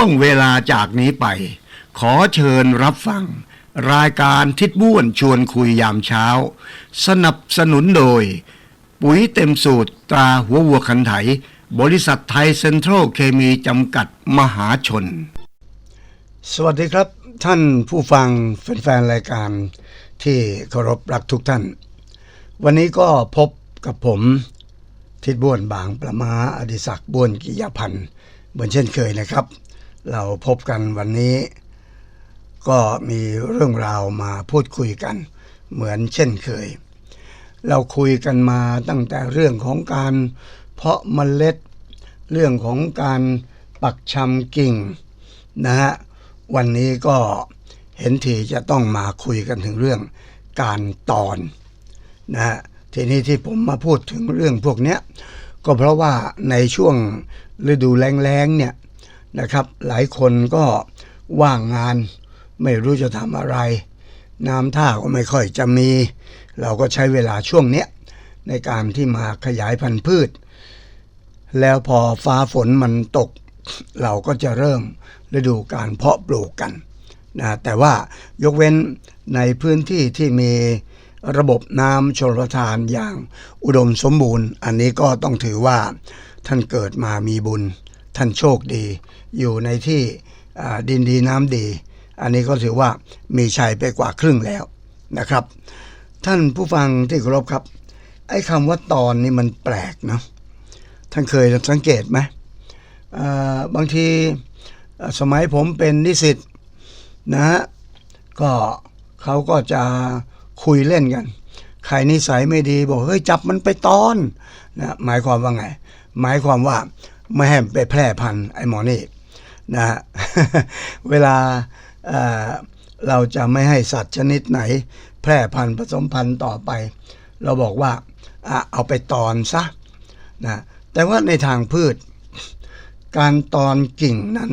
ช่วงเวลาจากนี้ไป ขอเชิญรับฟัง รายการทิดบ้วนชวนคุยยามเช้า สนับสนุนโดย ปุ๋ยเต็มสูตรตราหัววัวขันไถ บริษัทไทยเซ็นทรัลเคมีจำกัดมหาชน สวัสดีครับ ท่านผู้ฟังแฟนๆรายการที่เคารพรักทุกท่าน วันนี้ก็พบกับผมทิดบ้วนบางประมาอดิศักดิ์บ้วนกิยพันธ์เหมือนเช่นเคยนะครับ เราพบกันวันนี้ ก็มีเรื่องราวมาพูดคุยกัน เหมือนเช่นเคย เราคุยกันมาตั้งแต่เรื่องของการเพาะเมล็ด เรื่องของการปักชำกิ่งนะฮะวันนี้ก็เห็นทีจะต้องมาคุยกันถึงเรื่องการตอนนะฮะทีนี้ที่ผมมาพูดถึงเรื่องพวกเนี้ยก็เพราะว่าในช่วงฤดูแล้งๆเนี่ย นะครับ หลายคนก็ว่างงานไม่รู้จะทำอะไร น้ำท่าก็ไม่ค่อยจะมี เราก็ใช้เวลาช่วงเนี้ยในการที่มาขยายพันธุ์พืช แล้วพอฟ้าฝนมันตก เราก็จะเริ่มฤดูการเพาะปลูกกันนะแต่ว่ายกเว้นในพื้นที่ที่มีระบบน้ำชลประทานอย่างอุดมสมบูรณ์ อันนี้ก็ต้องถือว่าท่านเกิดมามีบุญ ท่านโชคดี อยู่ในที่ดินดีน้ำดี อันนี้ก็ถือว่ามีชัยไปกว่าครึ่งแล้วนะครับ ท่านผู้ฟังที่เคารพครับ ไอ้คำว่าตอนนี่มันแปลกเนาะท่านเคยสังเกตไหมบางทีสมัยผมเป็นนิสิตนะฮะก็เขาก็จะคุยเล่นกัน ใครนิสัยไม่ดีบอกเฮ้ยจับมันไปตอนนะหมายความว่าไง หมายความว่า ไม่ให้ไปแพร่พันธุ์ไอ้หมอนี่นะฮะเวลาเราจะไม่ให้สัตว์ชนิดไหน แพร่พันธุ์ผสมพันธุ์ต่อไป เราบอกว่าเอาไปตอนซะนะแต่ว่าในทางพืช การตอนกิ่งนั้น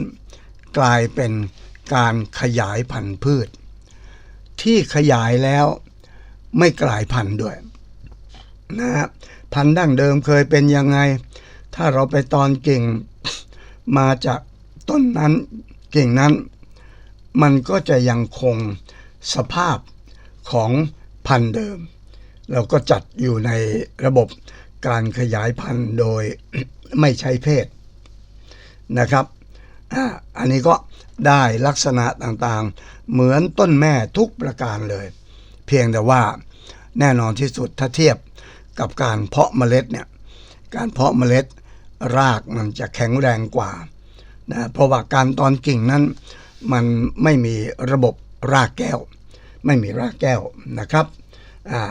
กลายเป็นการขยายพันธุ์พืช ที่ขยายแล้วไม่กลายพันธุ์ด้วยนะฮะพันธุ์ดั้งเดิมเคยเป็นยังไง ถ้าเราไปตอนเก่งมาจากต้นนั้นเก่งนั้น มันก็จะยังคงสภาพของพันธุ์เดิม เราก็จัดอยู่ในระบบการขยายพันธุ์โดยไม่ใช้เพศนะครับอันนี้ก็ได้ลักษณะต่างๆ เหมือนต้นแม่ทุกประการเลย เพียงแต่ว่าแน่นอนที่สุดถ้าเทียบกับการเพาะเมล็ดเนี่ยการเพาะเมล็ด รากมันจะแข็งแรงกว่านะเพราะว่าการตอนกิ่งนั้นมันไม่มีระบบรากแก้ว ไม่มีรากแก้วนะครับอ่า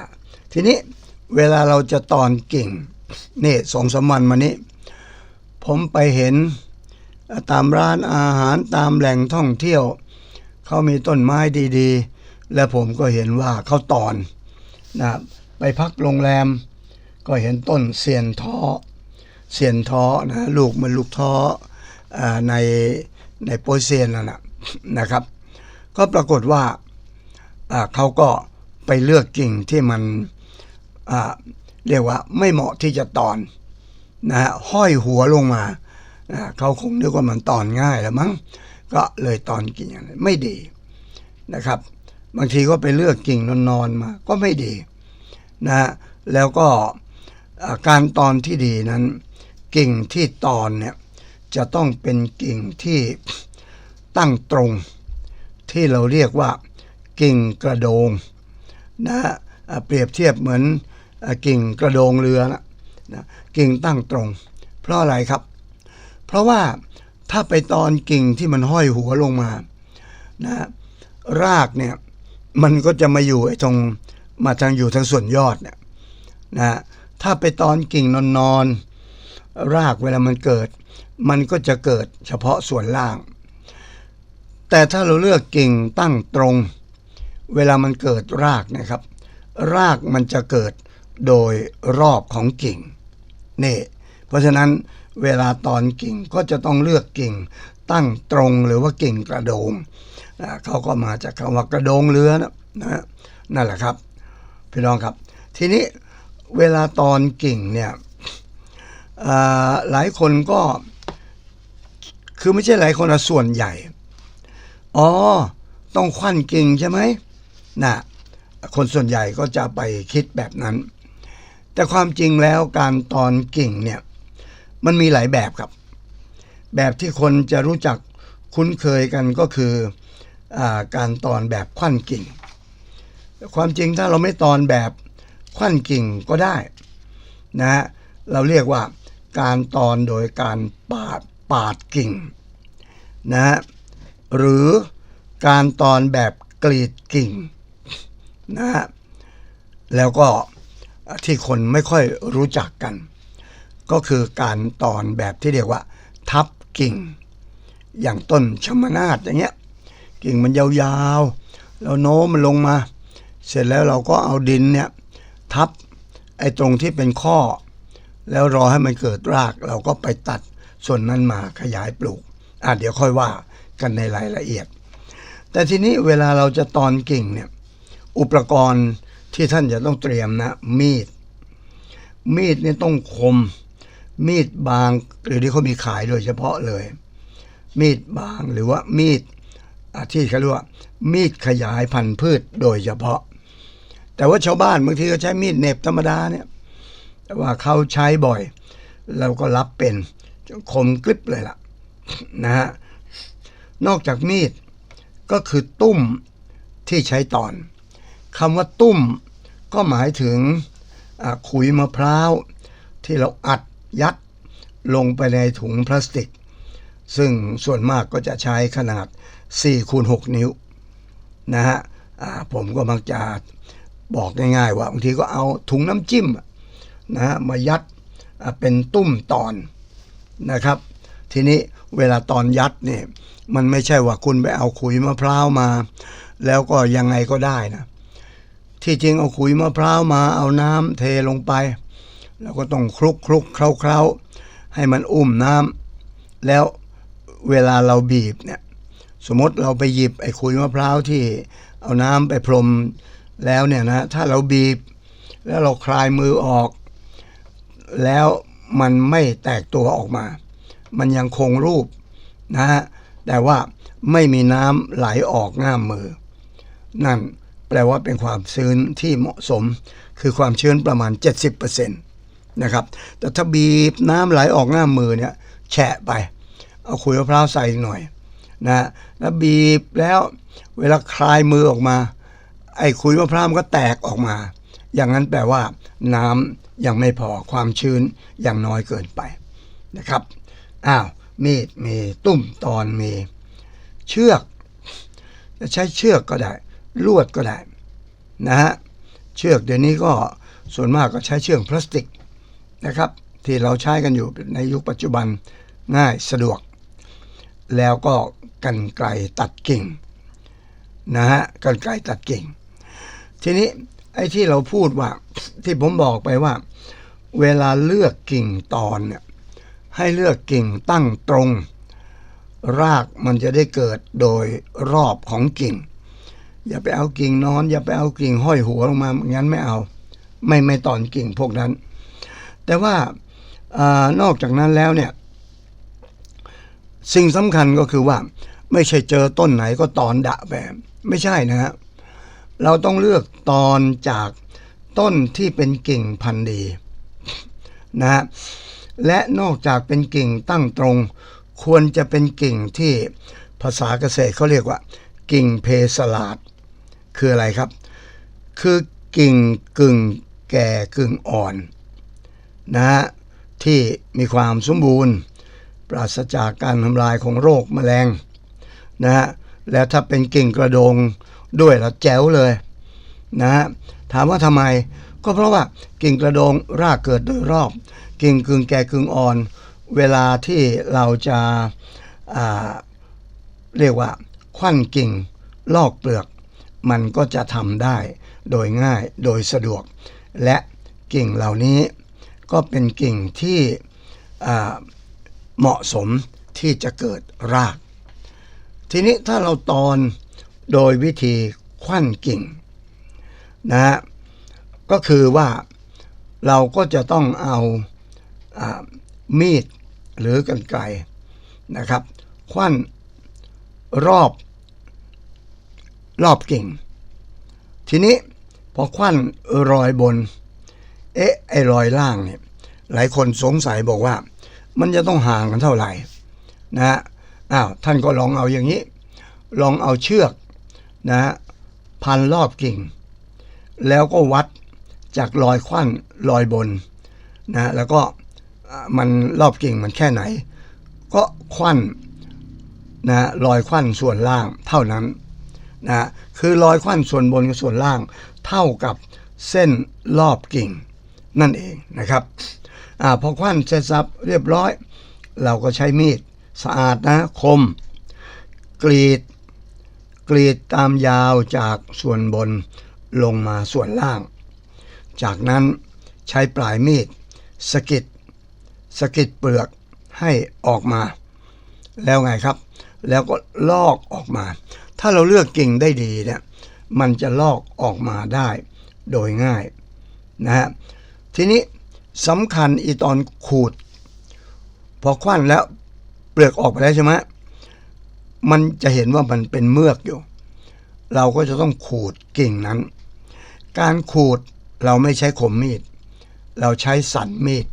ทีนี้เวลาเราจะตอนกิ่งนี่สองสามวันมานี้ ผมไปเห็นตามร้านอาหารตามแหล่งท่องเที่ยว เขามีต้นไม้ดีๆ และผมก็เห็นว่าเขาตอนนะไปพักโรงแรม ก็เห็นต้นเสียนท้อ เสียนท้อนะลูกมันลูกท้ออในในโปยเซียนนั่นนะนะครับ ก็ปรากฏว่าเขาก็ไปเลือกกิ่งที่มันเรียกว่าไม่เหมาะที่จะตอนนะฮะห้อยหัวลงมาเขาคงนึกว่ามันตอนง่ายแล้วมั้งก็เลยตอนกิ่งอย่างนไม่ดีนะครับ บางทีก็ไปเลือกกิ่งนอนๆมาก็ไม่ดีนะฮะแล้วก็การตอนที่ดีนั้น กิ่งที่ตอนเนี่ยจะต้องเป็นกิ่งที่ตั้งตรง ที่เราเรียกว่ากิ่งกระโดงนะเปรียบเทียบเหมือนกิ่งกระโดงเรือนะนะกิ่งตั้งตรง เพราะอะไรครับ เพราะว่าถ้าไปตอนกิ่งที่มันห้อยหัวลงมานะรากเนี่ยมันก็จะมาอยู่ไอ้ตรงมาทางอยู่ทางส่วนยอดเนี่ยนะถ้าไปตอนกิ่งนอนๆ รากเวลามันเกิด มันก็จะเกิดเฉพาะส่วนล่าง แต่ถ้าเราเลือกกิ่งตั้งตรง เวลามันเกิดรากนะครับ รากมันจะเกิดโดยรอบของกิ่งนี่เพราะฉะนั้นเวลาตอนกิ่งก็จะต้องเลือกกิ่งตั้งตรงหรือว่ากิ่งกระโดงนะเขาก็มาจากคำว่ากระโดงเรือนะนะนั่นแหละครับ พี่น้องครับ ทีนี้เวลาตอนกิ่งเนี่ย หลายคนก็ คือไม่ใช่หลายคนอะส่วนใหญ่ อ๋อ ต้องควันกิ่งใช่ไหมน่ะคนส่วนใหญ่ก็จะไปคิดแบบนั้น แต่ความจริงแล้วการตอนกิ่งเนี่ย มันมีหลายแบบครับ แบบที่คนจะรู้จักคุ้นเคยกันก็คืออการตอนแบบควันกิ่ง ความจริงถ้าเราไม่ตอนแบบควันกิ่งก็ได้นะเราเรียกว่า การตอนโดยการปาดปาดกิ่งนะฮะหรือการตอนแบบกรีดกิ่งนะฮะแล้วก็ที่คนไม่ค่อยรู้จักกัน ก็คือการตอนแบบที่เรียกว่า ทับกิ่ง อย่างต้นชมนาดอย่างเงี้ยกิ่งมันยาวๆแล้วโน้มมันลงมา เสร็จแล้วเราก็เอาดินเนี่ยทับไอ้ตรงที่เป็นข้อ แล้วรอให้มันเกิดรากเราก็ไปตัดส่วนนั้นมาขยายปลูกอะเดี๋ยวค่อยว่ากันในรายละเอียด แต่ทีนี้เวลาเราจะตอนกิ่งเนี่ยอุปกรณ์ที่ท่านจะต้องเตรียมนะ มีด มีดเนี่ยต้องคม มีดบางหรือที่เขามีขายโดยเฉพาะเลย มีดบางหรือว่ามีดที่เขาเรียกว่ามีดขยายพันธุ์พืชโดยเฉพาะ แต่ว่าชาวบ้านบางทีก็ใช้มีดเน็บธรรมดาเนี่ย ว่าเขาใช้บ่อย เราก็รับเป็นคมกริบเลยล่ะนะฮะนอกจากมีดก็คือตุ้มที่ใช้ตอนคำว่าตุ้มก็หมายถึงขุยมะพร้าว ที่เราอัดยัดลงไปในถุงพลาสติก ซึ่งส่วนมากก็จะใช้ขนาด4คูณ6นิ้วนะฮะผมก็มักจะบอกง่ายๆว่าบางทีก็เอาถุงน้ำจิ้ม นะฮะมายัดเป็นตุ้มตอนนะครับ ทีนี้เวลาตอนยัดเนี่ยมันไม่ใช่ว่าคุณไปเอาขุยมะพร้าวมา แล้วก็ยังไงก็ได้นะ ที่จริงเอาขุยมะพร้าวมาเอาน้ำเทลงไป แล้วก็ต้องคลุกคลุกเคล้าเคล้าให้มันอุ้มน้ำแล้วเวลาเราบีบเนี่ยสมมติเราไปหยิบไอ้ขุยมะพร้าวที่เอาน้ำไปพรมแล้วเนี่ยนะถ้าเราบีบ แล้วเราคลายมือออก แล้วมันไม่แตกตัวออกมา มันยังคงรูปนะฮะ แต่ว่าไม่มีน้ำไหลออกง่ามมือ นั่นแปลว่าเป็นความชื้นที่เหมาะสม คือความชื้นประมาณ 70%นะครับ แต่ถ้าบีบน้ำไหลออกง่ามมือเนี่ยแฉะไป เอาขุยมะพร้าวใส่หน่อยนะแล้วบีบแล้วเวลาคลายมือออกมา ไอ้ขุยมะพร้าวมันก็แตกออกมา อย่างนั้นแปลว่า น้ำยังไม่พอความชื้นยังน้อยเกินไปนะครับอ้าวมีดมีตุ้มตอนมี เชือก จะใช้เชือกก็ได้ ลวดก็ได้นะฮะเชือกเดี๋ยวนี้ก็ส่วนมากก็ใช้เชือกพลาสติกนะครับ ที่เราใช้กันอยู่ในยุคปัจจุบันง่ายสะดวก แล้วก็กันไกลตัดกิ่งนะฮะกันไกลตัดกิ่ง ทีนี้ ไอ้ที่เราพูดว่า ที่ผมบอกไปว่า เวลาเลือกกิ่งตอนเนี่ยให้เลือกกิ่งตั้งตรง รากมันจะได้เกิดโดยรอบของกิ่ง อย่าไปเอากิ่งนอน อย่าไปเอากิ่งห้อยหัวลงมางั้นไม่เอา ไม่ไม่ตอนกิ่งพวกนั้น แต่ว่าอนอกจากนั้นแล้วเนี่ย สิ่งสำคัญก็คือว่า ไม่ใช่เจอต้นไหนก็ตอนดะแบบ ไม่ใช่นะฮะ เราต้องเลือกตอนจากต้นที่เป็นกิ่งพันธุ์ดีนะฮะและนอกจากเป็นกิ่งตั้งตรง ควรจะเป็นกิ่งที่ภาษาเกษตรเขาเรียกว่า กิ่งเพสลาด คืออะไรครับ คือกิ่งกึ่งแก่กึ่งอ่อนนะฮะที่มีความสมบูรณ์ ปราศจากการทำลายของโรคแมลงนะฮะแล้วถ้าเป็นกิ่งกระโดง ด้วยแล้วแจ๋วเลยนะฮะถามว่าทำไม ก็เพราะว่ากิ่งกระโดงรากเกิดโดยรอบ กิ่งกึ่งแก่กึ่งอ่อน เวลาที่เราจะาเรียกว่าควันกิ่งลอกเปลือก มันก็จะทำได้โดยง่ายโดยสะดวก และกิ่งเหล่านี้ก็เป็นกิ่งที่เหมาะสมที่จะเกิดราก ทีนี้ถ้าเราตอน โดยวิธีควันกิ่งนะฮะก็คือว่าเราก็จะต้องเอาอามีดหรือกันไกรนะครับ ควันรอบรอบกิ่ง ทีนี้พอควันรอยบน เอ๊ะไอ้รอยล่างเนี่ยหลายคนสงสัยบอกว่า มันจะต้องห่างกันเท่าไหร่นะฮะอ้าวท่านก็ลองเอาอย่างนี้ ลองเอาเชือก นะฮะพันรอบกิ่ง แล้วก็วัดจากรอยควันรอยบนนะแล้วก็มันรอบกิ่งมันแค่ไหน ก็ควันนะรอยควันส่วนล่างเท่านั้นนะคือรอยควันส่วนบนกับส่วนล่าง เท่ากับเส้นรอบกิ่งนั่นเองนะครับอพอควันเสร็จสับเรียบร้อย เราก็ใช้มีดสะอาดนะคม กรีด กรีดตามยาวจากส่วนบนลงมาส่วนล่าง จากนั้นใช้ปลายมีดสกิดสกิดเปลือกให้ออกมา แล้วไงครับ แล้วก็ลอกออกมา ถ้าเราเลือกกิ่งได้ดีเนี่ยมันจะลอกออกมาได้โดยง่ายนะฮะทีนี้สำคัญอีตอนขูด พอควันแล้วเปลือกออกไปแล้วใช่ไหม มันจะเห็นว่ามันเป็นเมือกอยู่ เราก็จะต้องขูดกิ่งนั้น การขูดเราไม่ใช้คมมีด เราใช้สันมีด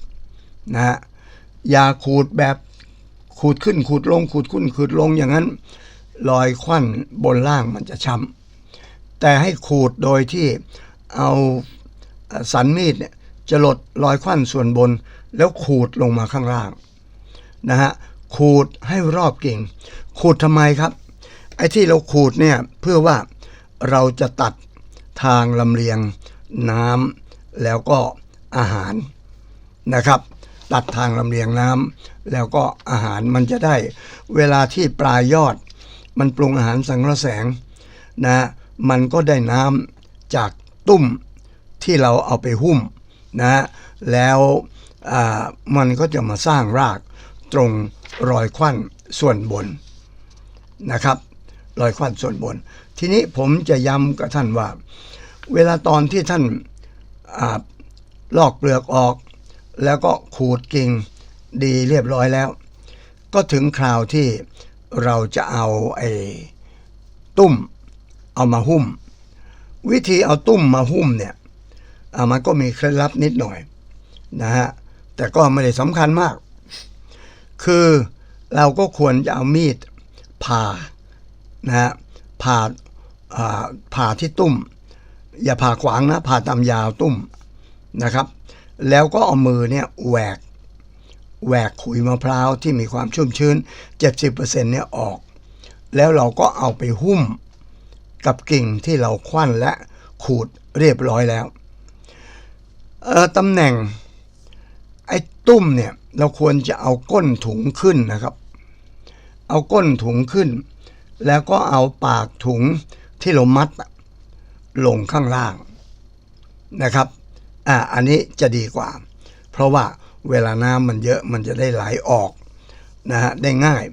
นะฮะอย่าขูดแบบขูดขึ้นขูดลงขูดขึ้นขูดลงอย่างนั้นรอยควันบนล่างมันจะช้ำแต่ให้ขูดโดยที่เอาสันมีดเนี่ยจะลดรอยควันส่วนบน แล้วขูดลงมาข้างล่างนะฮะ ขูดให้รอบกิ่ง ขูดทำไมครับ ไอ้ที่เราขูดเนี่ยเพื่อว่าเราจะตัดทางลำเลียงน้ำแล้วก็อาหารนะครับ ตัดทางลำเลียงน้ำแล้วก็อาหารมันจะได้ เวลาที่ปลายยอด มันปรุงอาหารสังระแสงนะมันก็ได้น้ำจากตุ้มที่เราเอาไปหุ้มนะแล้วอ่ามันก็จะมาสร้างราก ตรงรอยควันส่วนบนนะครับ รอยควันส่วนบน ทีนี้ผมจะย้ำกับท่านว่า เวลาตอนที่ท่านอลอกเปลือกออก แล้วก็ขูดกิ่งดีเรียบร้อยแล้ว ก็ถึงคราวที่เราจะเอาไอ้ตุ้มเอามาหุ้ม วิธีเอาตุ้มมาหุ้มเนี่ยมันก็มีเคล็ดลับนิดหน่อยนะฮะแต่ก็ไม่ได้สำคัญมาก คือเราก็ควรจะเอามีดผ่านะฮะผ่าผ่าที่ตุ้มอย่าผ่าขวางนะผ่าตามยาวตุ้มนะครับ แล้วก็เอามือเนี่ยแหวกแหวกขุยมะพร้าวที่มีความชุ่มชื้น 70%เนี่ยออก แล้วเราก็เอาไปหุ้มกับกิ่งที่เราคว้นและขูดเรียบร้อยแล้วตำแหน่ง ไอ้ตุ้มเนี่ยเราควรจะเอาก้นถุงขึ้นนะครับ เอาก้นถุงขึ้น แล้วก็เอาปากถุงที่เรามัดลงข้างล่างนะครับ อ่า อันนี้จะดีกว่า เพราะว่าเวลาน้ำมันเยอะมันจะได้ไหลออกนะฮะได้ง่าย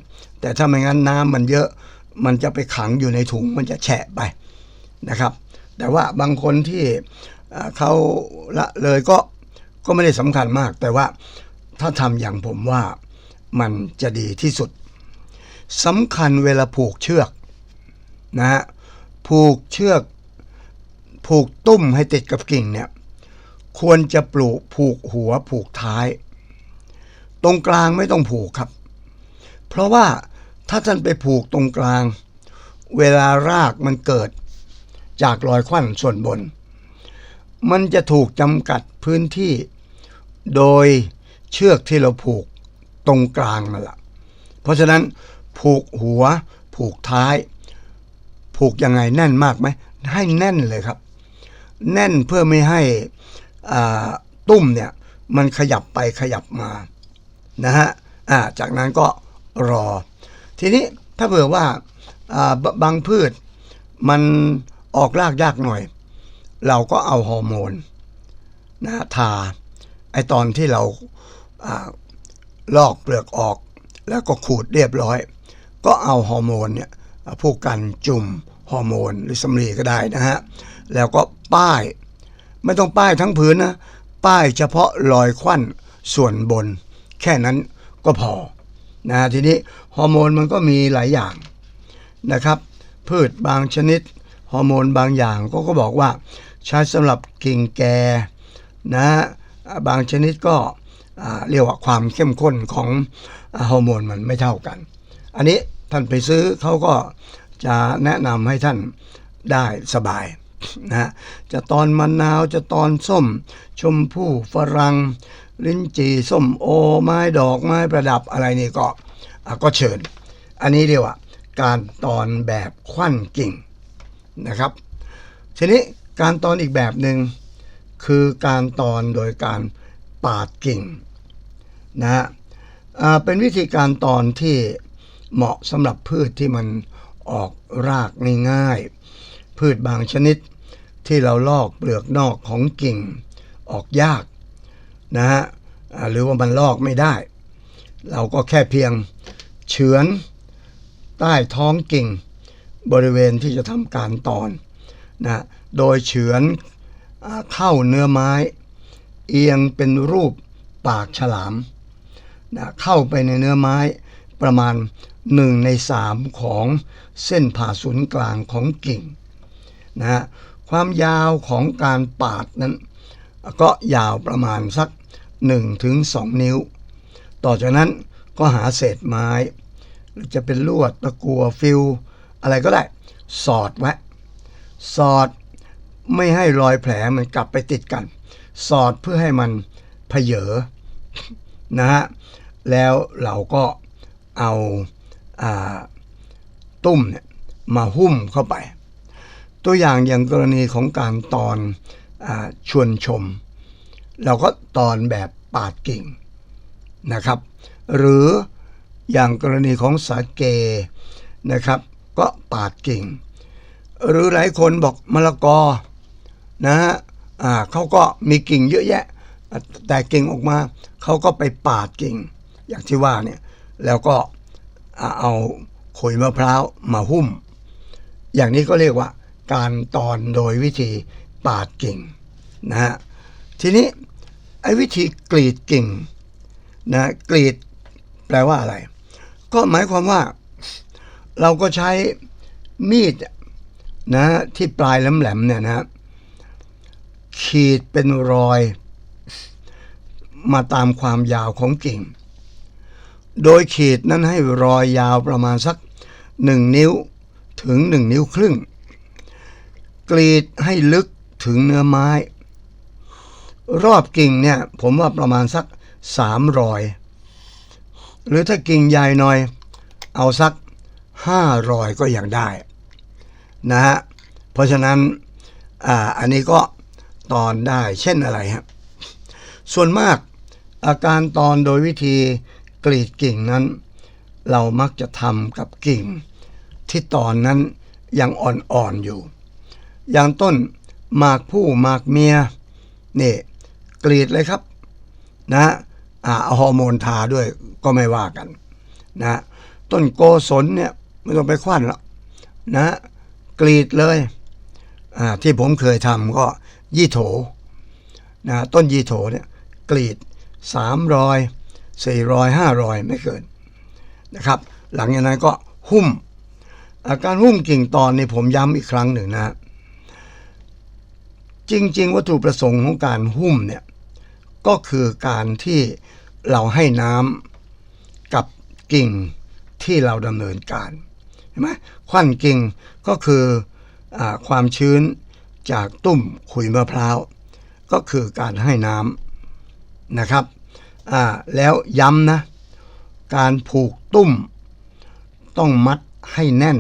แต่ถ้าไม่งั้นน้ำมันเยอะมันจะไปขังอยู่ในถุงมันจะแฉะไปนะครับ แต่ว่าบางคนที่เขาละเลยก็ ก็ไม่ได้สำคัญมาก แต่ว่าถ้าทำอย่างผมว่ามันจะดีที่สุดสำคัญเวลาผูกเชือกนะฮะผูกเชือก ผูกตุ้มให้ติดกับกิ่งเนี่ยควรจะปลูกผูกหัวผูกท้าย ตรงกลางไม่ต้องผูกครับ เพราะว่าถ้าท่านไปผูกตรงกลาง เวลารากมันเกิดจากรอยควันส่วนบน มันจะถูกจำกัดพื้นที่ โดยเชือกที่เราผูกตรงกลางนั่นแหละเพราะฉะนั้นผูกหัว ผูกท้าย ผูกยังไงแน่นมากไหมให้แน่นเลยครับ แน่นเพื่อไม่ให้ตุ้มเนี่ยมันขยับไปขยับมานะฮะจากนั้นก็รอ ทีนี้ถ้าเผื่อว่าบบางพืชมันออกรากยากหน่อย เราก็เอาฮอร์โมนนะฮะทา ไอตอนที่เราอลอกเปลือกออก แล้วก็ขูดเรียบร้อย ก็เอาฮอร์โมนเนี่ยพวกกันจุ่มฮอร์โมนหรือสำลีก็ได้นะฮะ แล้วก็ป้าย ไม่ต้องป้ายทั้งผืนนะ ป้ายเฉพาะรอยควันส่วนบน แค่นั้นก็พอนะทีนี้ฮอร์โมนมันก็มีหลายอย่างนะครับ พืชบางชนิดฮอร์โมนบางอย่างก็ก็บอกว่าใช้สำหรับกิ่งแก่นะ บางชนิดก็เรียกว่าความเข้มข้นของฮอร์โมนมันไม่เท่ากัน อันนี้ท่านไปซื้อเขาก็จะแนะนำให้ท่านได้สบายนะจะตอนมะนาวจะตอนส้ม ชมพู่ฝรั่งลิ้นจี่ส้มโอ ไม้ดอกไม้ประดับอะไรนี่ก็ก็เชิญ อันนี้เรียกว่าการตอนแบบควันกิ่งนะครับ ทีนี้การตอนอีกแบบหนึ่ง คือการตอนโดยการปาดกิ่งนะฮะเป็นวิธีการตอนที่เหมาะสำหรับพืชที่มันออกรากง่ายๆพืชบางชนิดที่เราลอกเปลือกนอกของกิ่งออกยากนะฮะหรือว่ามันลอกไม่ได้ เราก็แค่เพียงเฉือนใต้ท้องกิ่ง บริเวณที่จะทำการตอนนะโดยเฉือน เข้าเนื้อไม้ เอียงเป็นรูปปากฉลามนะเข้าไปในเนื้อไม้ประมาณหนึ่งในสามของเส้นผ่าศูนย์กลางของกิ่งนะฮะความยาวของการปาดนั้น ก็ยาวประมาณสัก1ถึง2นิ้ว ต่อจากนั้นก็หาเศษไม้ หรือจะเป็นลวดตะกัวฟิลอะไรก็ได้ สอดไว้ สอด ไม่ให้รอยแผลมันกลับไปติดกัน สอดเพื่อให้มันเพเยอนะฮะแล้วเราก็เอาอาตุ้มเนี่ยมาหุ้มเข้าไป ตัวอย่างอย่างกรณีของการตอนอชวนชม เราก็ตอนแบบปาดกิ่งนะครับ หรืออย่างกรณีของสาเกนะครับ ก็ปาดกิ่ง หรือหลายคนบอกมะละกอ นะฮะอ่าเขาก็มีกิ่งเยอะแยะ แต่กิ่งออกมาเขาก็ไปปาดกิ่ง อย่างที่ว่าเนี่ยแล้วก็เอาขุยมะพร้าวมาหุ้ม อย่างนี้ก็เรียกว่า การตอนโดยวิธีปาดกิ่งนะฮะทีนี้ไอ้วิธีกรีดกิ่งนะกรีดแปลว่าอะไร ก็หมายความว่าเราก็ใช้มีดนะที่ปลายแหลมๆเนี่ยนะ ขีดเป็นรอย มาตามความยาวของกิ่ง โดยขีดนั้นให้รอยยาวประมาณสักหนึ่งนิ้วถึงหนึ่งนิ้วครึ่ง กรีดให้ลึกถึงเนื้อไม้ รอบกิ่งเนี่ยผมว่าประมาณสักสามรอย หรือถ้ากิ่งใหญ่หน่อย เอาสักห้ารอยก็ยังได้นะฮะเพราะฉะนั้นอ่าอันนี้ก็ ตอนได้เช่นอะไรฮะส่วนมากอาการตอนโดยวิธีกรีดกิ่งนั้น เรามักจะทำกับกิ่ง ที่ตอนนั้นยังอ่อนๆอยู่ อย่างต้นหมากผู้หมากเมียนี่กรีดเลยครับนะอ่าฮอร์โมนทาด้วยก็ไม่ว่ากันนะต้นโกศลเนี่ยไม่ต้องไปคว้านแล้วนะกรีดเลยอ่าที่ผมเคยทำก็ ยี่โถนะต้นยี่โถเนี่ยกรีดสามรอยสี่รอยห้ารอยไม่เกินนะครับ หลังจากนั้นก็หุ้ม อาการหุ้มกิ่งตอนนี่ผมย้ำอีกครั้งหนึ่งนะ จริง ๆ วัตถุประสงค์ของการหุ้มเนี่ยก็คือการที่เราให้น้ำกับกิ่งที่เราดำเนินการเห็นไหมควันกิ่งก็คืออความชื้น จากตุ้มขุยมะพร้าว ก็คือการให้น้ำนะครับแล้วย้ำนะ การผูกตุ้ม ต้องมัดให้แน่น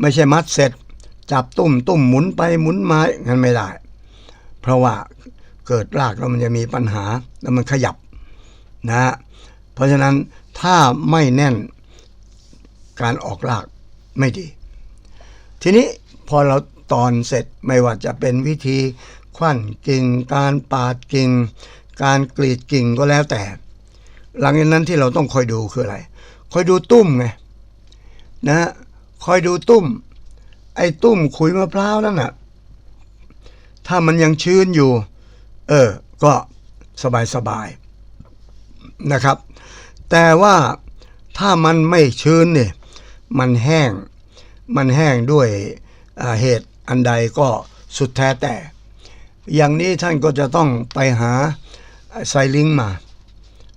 ไม่ใช่มัดเสร็จ จับตุ้มตุ้มหมุนไปหมุนมางั้นไม่ได้ เพราะว่าเกิดรากแล้วมันจะมีปัญหาแล้วมันขยับนะเพราะฉะนั้นถ้าไม่แน่นการออกรากไม่ดี ทีนี้พอเรา ตอนเสร็จไม่ว่าจะเป็นวิธีควันกิ่งการปาดกิ่งการกรีดกิ่งก็แล้วแต่ หลังจากนั้นที่เราต้องคอยดูคืออะไรคอยดูตุ้มไงนะคอยดูตุ้ม ไอ้ตุ้มขุยมะพร้าวนั่นน่ะ ถ้ามันยังชื้นอยู่ เออ ก็สบายสบายๆนะครับ แต่ว่าถ้ามันไม่ชื้นเนี่ยมันแห้ง มันแห้งด้วยเหตุ อันใดก็สุดแท้แต่ อย่างนี้ท่านก็จะต้องไปหาไซลิงมา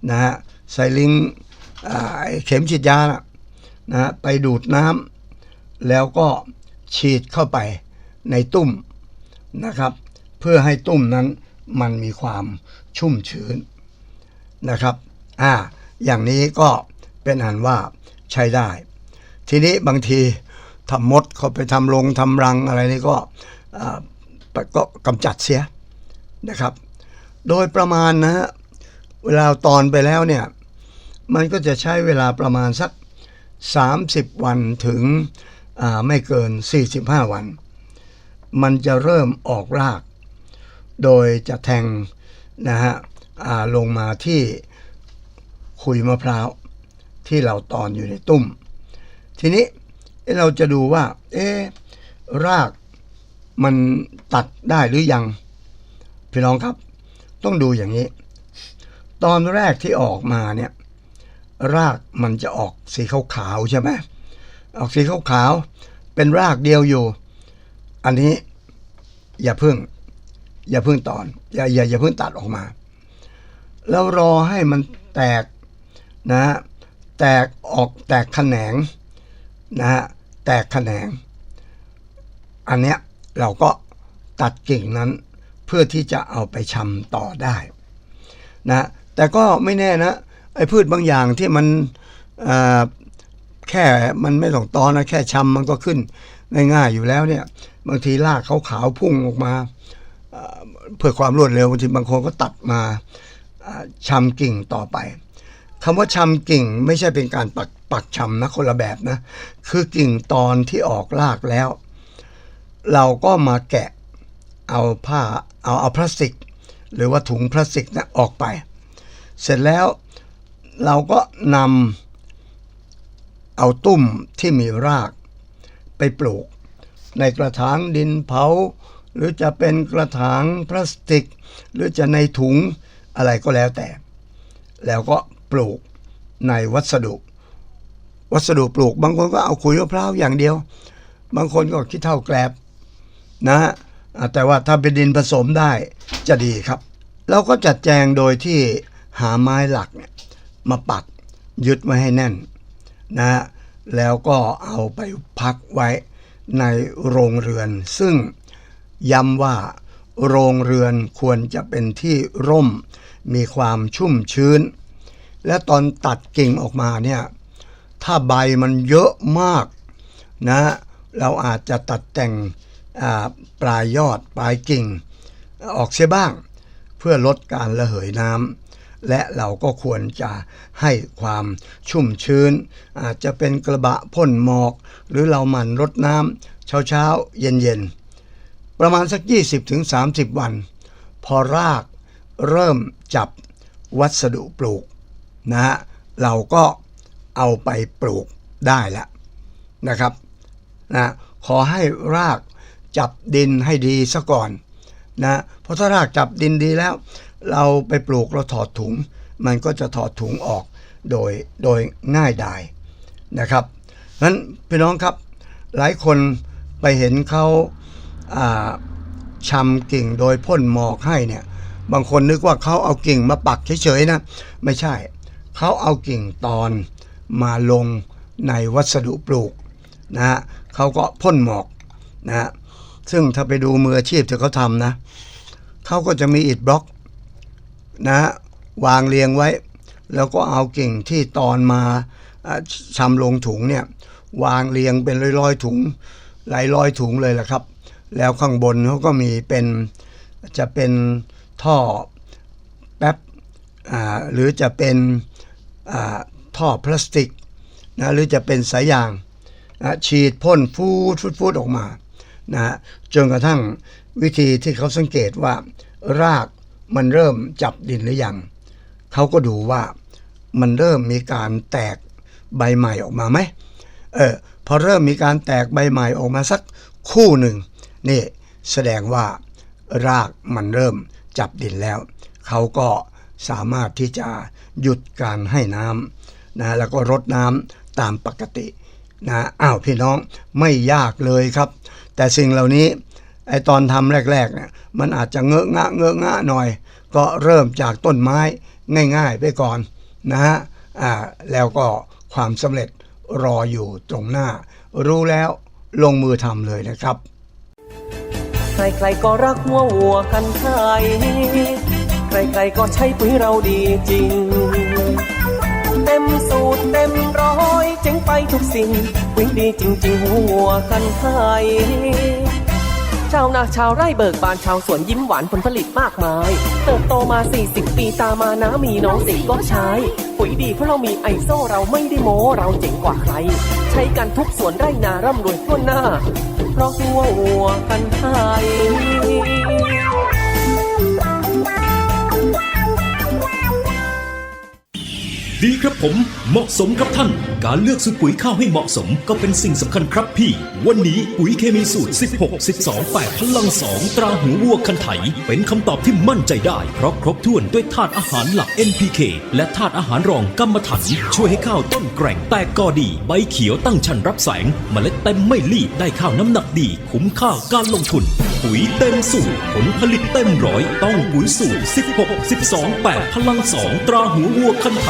นะฮะไซลิงเข็มฉีดยานะนะฮะไปดูดน้ำแล้วก็ฉีดเข้าไปในตุ้มนะครับ เพื่อให้ตุ้มนั้นมันมีความชุ่มชื้นนะครับอ่าอย่างนี้ก็เป็นอันว่าใช้ได้ ทีนี้บางที ทำมดเขาไปทำรงทำรังอะไรนี่ก็ก็กำจัดเสียนะครับ โดยประมาณนะฮะเวลาตอนไปแล้วเนี่ย มันก็จะใช้เวลาประมาณสัก 30 วันถึงไม่เกิน 45 วัน มันจะเริ่มออกราก โดยจะแทงนะฮะลงมาที่ขุยมะพร้าว ที่เราตอนอยู่ในตุ้ม ทีนี้ เราจะดูว่า เอ๊รากมันตัดได้หรือยัง พี่น้องครับ ต้องดูอย่างนี้ ตอนแรกที่ออกมาเนี่ย รากมันจะออกสีขาวๆใช่ไหมออกสีขาวๆเป็นรากเดียวอยู่ อันนี้อย่าเพิ่ง อย่าเพิ่งตอน อย่าอย่าอย่าเพิ่งตัดออกมา แล้วรอให้มันแตกนะฮะแตกออกแตกแขนงนะฮะ แตกแขนง อันเนี้ยเราก็ตัดกิ่งนั้นเพื่อที่จะเอาไปชำต่อได้นะแต่ก็ไม่แน่นะไอ้พืชบางอย่างที่มันแค่มันไม่ต้องตอนนะแค่ชำมันก็ขึ้นง่ายๆอยู่แล้วเนี่ยบางทีรากขาวๆพุ่งออกมาเพื่อความรวดเร็วบางทีบางคนก็ตัดมาอ่าชำกิ่งต่อไป คำว่าชำกิ่งไม่ใช่เป็นการปักปักชำนะคนละแบบนะ คือกิ่งตอนที่ออกรากแล้ว เราก็มาแกะเอาผ้าเอาเอาพลาสติก หรือว่าถุงพลาสติกนะออกไป เสร็จแล้วเราก็นำเอาตุ้มที่มีรากไปปลูก ในกระถางดินเผา หรือจะเป็นกระถางพลาสติก หรือจะในถุงอะไรก็แล้วแต่ แล้วก็ ปลูกในวัสดุ วัสดุปลูก บางคนก็เอาขุยมะพร้าวอย่างเดียว บางคนก็คิดเท่าแกลบนะฮะแต่ว่าถ้าเป็นดินผสมได้จะดีครับ เราก็จัดแจงโดยที่หาไม้หลักเนี่ยมาปักยึดไว้ให้แน่นนะฮะแล้วก็เอาไปพักไว้ในโรงเรือน ซึ่งย้ำว่าโรงเรือนควรจะเป็นที่ร่ม มีความชุ่มชื้น และตอนตัดกิ่งออกมาเนี่ยถ้าใบมันเยอะมากนะเราอาจจะตัดแต่งปลายยอดปลายกิ่ง ออกเสียบ้าง เพื่อลดการระเหยน้ำและเราก็ควรจะให้ความชุ่มชื้น อาจจะเป็นกระบะพ่นหมอก หรือเราหมั่นรดน้ำเช้าเช้าๆเย็นเย็นๆประมาณสัก 20-30 วัน พอรากเริ่มจับวัสดุปลูก นะฮะเราก็เอาไปปลูกได้แล้วนะครับนะขอให้รากจับดินให้ดีซะก่อนนะเพราะถ้ารากจับดินดีแล้ว เราไปปลูกเราถอดถุง มันก็จะถอดถุงออกโดยโดยง่ายดายนะครับนั้นพี่น้องครับหลายคนไปเห็นเขาอ่าชำกิ่งโดยพ่นหมอกให้เนี่ยบางคนนึกว่าเขาเอากิ่งมาปักเฉยๆนะ ไม่ใช่ เขาเอากิ่งตอนมาลงในวัสดุปลูกนะฮะเขาก็พ่นหมอกนะฮะซึ่งถ้าไปดูมืออาชีพที่เขาทำนะเขาก็จะมีอิฐบล็อกนะฮะวางเรียงไว้ แล้วก็เอากิ่งที่ตอนมาอ่าชำลงถุงเนี่ยวางเรียงเป็นร้อยๆถุงหลายร้อยถุงเลยแหละครับ แล้วข้างบนเขาก็มีเป็นจะเป็นท่อแป๊บอ่าหรือจะเป็น ท่อพลาสติกนะหรือจะเป็นสายยางนะฉีดพ่นฟูดฟูดฟูดออกมานะฮะจนกระทั่งวิธีที่เขาสังเกตว่ารากมันเริ่มจับดินหรือยังเขาก็ดูว่ามันเริ่มมีการแตกใบใหม่ออกมาไหมเออพอเริ่มมีการแตกใบใหม่ออกมาสักคู่หนึ่งนี่แสดงว่ารากมันเริ่มจับดินแล้ว เขาก็สามารถที่จะ หยุดการให้น้ำนะแล้วก็รดน้ำตามปกตินะอ้าวพี่น้องไม่ยากเลยครับ แต่สิ่งเหล่านี้ไอตอนทำแรกๆเนี่ยมันอาจจะเงอะงะเงอะงะหน่อย ก็เริ่มจากต้นไม้ง่าย ๆ ไปก่อนนะฮะอ่าแล้วก็ความสำเร็จรออยู่ตรงหน้า รู้แล้วลงมือทำเลยนะครับ ใครๆก็รักหัววัวกันไทย ใครๆก็ใช้ปุ๋ยเราดีจริง เต็มสูตรเต็มร้อยเจ๋งไปทุกสิ่ง ปุ๋ยดีจริง ๆหัววัวกันไทยชาวนาชาวไร่เบิกบานชาวสวนยิ้มหวานผลผลิตมากมาย เติบโตมา 40 ปีตามมานะมีน้องสีก็ใช้ ปุ๋ยดีเพราะเรามีไอโซเราไม่ได้โม้เราเจ๋งกว่าใคร ใช้กันทุกสวนไร่นาร่ำรวยทั่วหน้า เพราะหัววัวกันไทย ดีครับผมเหมาะสมครับท่าน การเลือกซื้อปุ๋ยข้าวให้เหมาะสมก็เป็นสิ่งสำคัญครับพี่ วันนี้ปุ๋ยเคมีสูตร 16 12 8พลัง 2 ตราหูวัวคันไถ เป็นคำตอบที่มั่นใจได้ เพราะครบถ้วนด้วยธาตุอาหารหลัก NPK และธาตุอาหารรองกัมมันถัน ช่วยให้ข้าวต้นแกร่งแตกกอดี ใบเขียวตั้งชันรับแสงเมล็ดเต็มไม่รีบได้ข้าวน้ำหนักดี คุ้มค่าการลงทุน ปุ๋ยเต็มสูตรผลผลิตเต็มร้อยต้องปุ๋ยสูตร 16 12 8พลัง 2 ตราหูวัวคันไถ